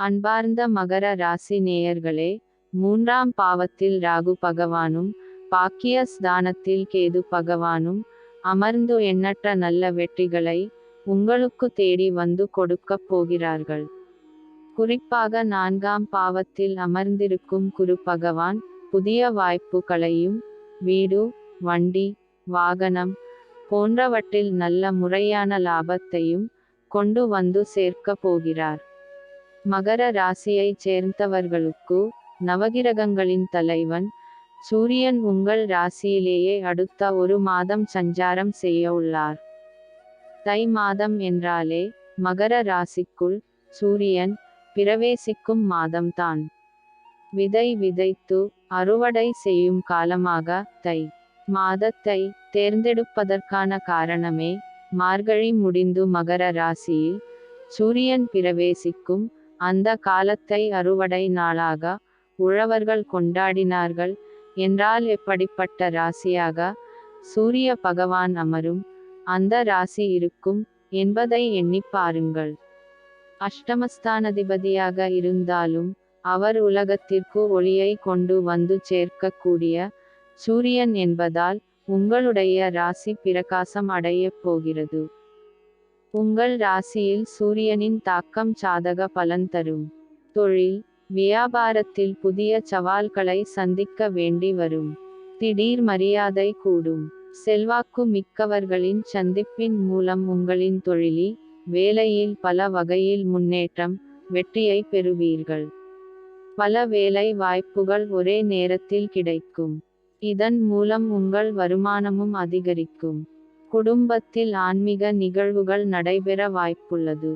அன்பார்ந்த மகர ராசி நேயர்களே மூன்றாம் பாவத்தில் ராகு பகவானும் பாக்கிய ஸ்தானத்தில் கேது பகவானும் அமர்ந்து எண்ணற்ற நல்ல வெற்றிகளை உங்களுக்கு தேடி வந்து கொடுக்கப் போகிறார்கள். குறிப்பாக நான்காம் பாவத்தில் அமர்ந்திருக்கும் குரு பகவான் புதிய வாய்ப்புகளையும் வீடு வண்டி வாகனம் போன்றவற்றில் நல்ல முறையான லாபத்தையும் கொண்டு வந்து சேர்க்க போகிறார். மகர ராசியைச் சேர்ந்தவர்களுக்கு நவகிரகங்களின் தலைவன் சூரியன் உங்கள் ராசியிலேயே அடுத்த ஒரு மாதம் சஞ்சாரம் செய்ய உள்ளார். தை மாதம் என்றாலே மகர ராசிக்குள் சூரியன் பிரவேசிக்கும் மாதம்தான். விதை விதைத்து அறுவடை செய்யும் காலமாக தை மாதத்தை தேர்ந்தெடுப்பதற்கான காரணமே மார்கழி முடிந்து மகர ராசியில் சூரியன் பிரவேசிக்கும் அந்த காலத்தை அறுவடை நாளாக உழவர்கள் கொண்டாடினார்கள். என்றால் எப்படிப்பட்ட ராசியாக? சூரிய பகவான் அமரும். அந்த ராசி இருக்கும் என்பதை எண்ணிப் பாருங்கள். அஷ்டமஸ்தானதிபதியாக இருந்தாலும் அவர் உலகத்திற்கு ஒளியை கொண்டு வந்து சேர்க்கக்கூடிய சூரியன் என்பதால் உங்களுடைய ராசி பிரகாசம் அடையப் போகிறது. உங்கள் ராசியில் சூரியனின் தாக்கம் சாதக பலன் தரும். தொழில் வியாபாரத்தில் புதிய சவால்களை சந்திக்க வேண்டி வரும். திடீர் மரியாதை கூடும். செல்வாக்கு மிக்கவர்களின் சந்திப்பின் மூலம் உங்களின் தொழிலி வேலையில் பல வகையில் முன்னேற்றம் வெற்றியை பெறுவீர்கள். பல வேலை வாய்ப்புகள் ஒரே நேரத்தில் கிடைக்கும். இதன் மூலம் உங்கள் வருமானமும் அதிகரிக்கும். குடும்பத்தில் ஆன்மீக நிகழ்வுகள் நடைபெற வாய்ப்புள்ளது.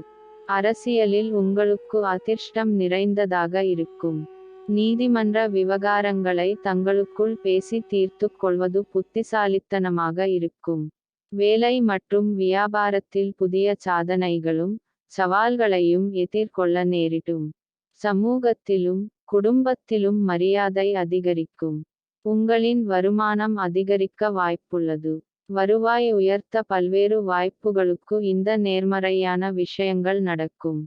அரசியலில் உங்களுக்கு அதிர்ஷ்டம் நிறைந்ததாக இருக்கும். நீதிமன்ற விவகாரங்களை தங்களுக்குள் பேசி தீர்த்து கொள்வது புத்திசாலித்தனமாக இருக்கும். வேலை மற்றும் வியாபாரத்தில் புதிய சாதனைகளும் சவால்களையும் எதிர்கொள்ள நேரிடும். சமூகத்திலும் குடும்பத்திலும் மரியாதை அதிகரிக்கும். உங்களின் வருமானம் அதிகரிக்க வாய்ப்புள்ளது. வருவாய் உயர்த்த பல்வேறு வாய்ப்புகளுக்கு இந்த நேர்மறையான விஷயங்கள் நடக்கும்.